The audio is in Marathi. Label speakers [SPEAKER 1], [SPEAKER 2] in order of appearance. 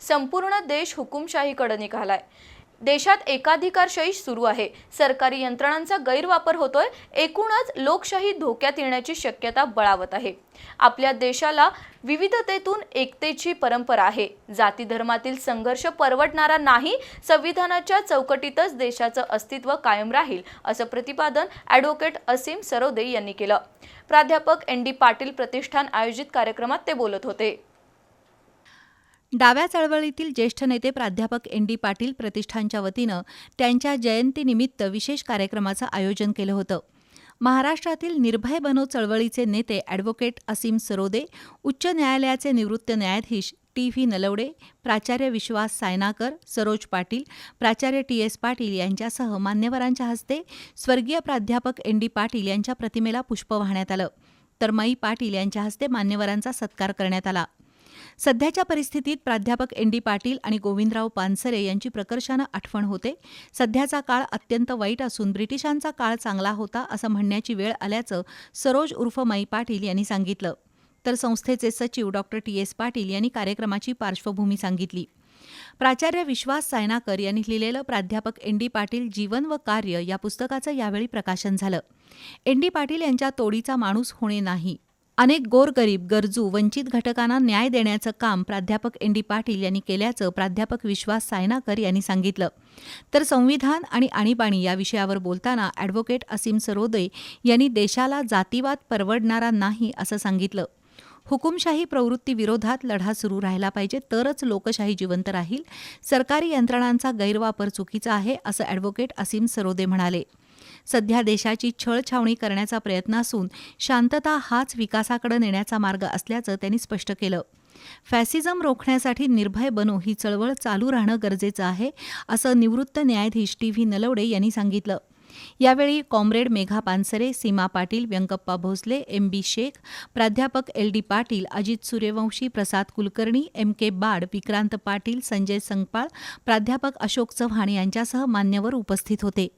[SPEAKER 1] संपूर्ण देश हुकुमशाहीकडे निघालाय. देशात एकाधिकारशाही सुरू आहे. सरकारी यंत्रणांचा गैरवापर होतोय. एकूणच लोकशाही धोक्यात येण्याची शक्यता बळावत आहे. आपल्या देशाला विविधतेतून एकतेची परंपरा आहे. जाती धर्मातील संघर्ष परवडणारा नाही संविधानाच्या चौकटीतच देशाचं अस्तित्व कायम राहील असं प्रतिपादन ॲडव्होकेट असीम सरोदे यांनी केलं. प्राध्यापक एन डी पाटील प्रतिष्ठान आयोजित कार्यक्रमात ते बोलत होते.
[SPEAKER 2] डाव्या चळवळीतील ज्येष्ठ नेते प्राध्यापक एन डी पाटील प्रतिष्ठानच्या वतीनं त्यांच्या जयंतीनिमित्त विशेष कार्यक्रमाचं आयोजन केलं होतं. महाराष्ट्रातील निर्भय बनो चळवळीचे नेते ॲडव्होकेट असीम सरोदे उच्च न्यायालयाचे निवृत्त न्यायाधीश टी व्ही नलवडे प्राचार्य विश्वास सायनाकर सरोज पाटील प्राचार्य टी एस पाटील यांच्यासह मान्यवरांच्या हस्ते स्वर्गीय प्राध्यापक एन डी पाटील यांच्या प्रतिमेला पुष्प वाहण्यात आलं. तर मई पाटील यांच्या हस्ते मान्यवरांचा सत्कार करण्यात आला. सध्याच्या परिस्थितीत प्राध्यापक एन डी पाटील आणि गोविंदराव पानसरे यांची प्रकर्षानं आठवण होते. सध्याचा काळ अत्यंत वाईट असून ब्रिटिशांचा काळ चांगला होता असं म्हणण्याची वेळ आल्याचं सरोज उर्फ माई पाटील यांनी सांगितलं. तर संस्थेचे सचिव डॉक्टर टी एस पाटील यांनी कार्यक्रमाची पार्श्वभूमी सांगितली. प्राचार्य विश्वास सायनाकर यांनी लिहिलेलं प्राध्यापक एन डी पाटील जीवन व कार्य या पुस्तकाचं यावेळी प्रकाशन झालं. एन डी पाटील यांच्या तोडीचा माणूस होणे नाही. अनेक गोरगरीब गरजू वंचित घटकांना न्याय देण्याचं काम प्राध्यापक एन डी पाटील यांनी केल्याचं प्राध्यापक विश्वास सायनाकर यांनी सांगितलं. तर संविधान आणि आणीबाणी या विषयावर बोलताना ॲडव्होकेट असीम सरोदे यांनी देशाला जातीवाद परवडणारा नाही असं सांगितलं. हुकुमशाही प्रवृत्तीविरोधात लढा सुरू राहिला पाहिजे तरच लोकशाही जिवंत राहील. सरकारी यंत्रणांचा गैरवापर चुकीचा आहे असं ॲडव्होकेट असीम सरोदे म्हणाले. सध्या देशाची छळछावणी करण्याचा प्रयत्न असून शांतता हाच विकासाकडे नेण्याचा मार्ग असल्याचं त्यांनी स्पष्ट केलं. फॅसिझम रोखण्यासाठी निर्भय बनो ही चळवळ चालू राहणं गरजेचं आहे असं निवृत्त न्यायाधीश टी व्ही नलवडे यांनी सांगितलं. यावेळी comrade Megha Pansare Seema Patil Vyankappa Bhosale M B Shaikh प्राध्यापक L D Patil Ajit Suryavanshi Prasad Kulkarni M K Baad Vikrant Patil Sanjay Sangpal प्राध्यापक अशोक चव्हाण यांच्यासह मान्यवर उपस्थित होते.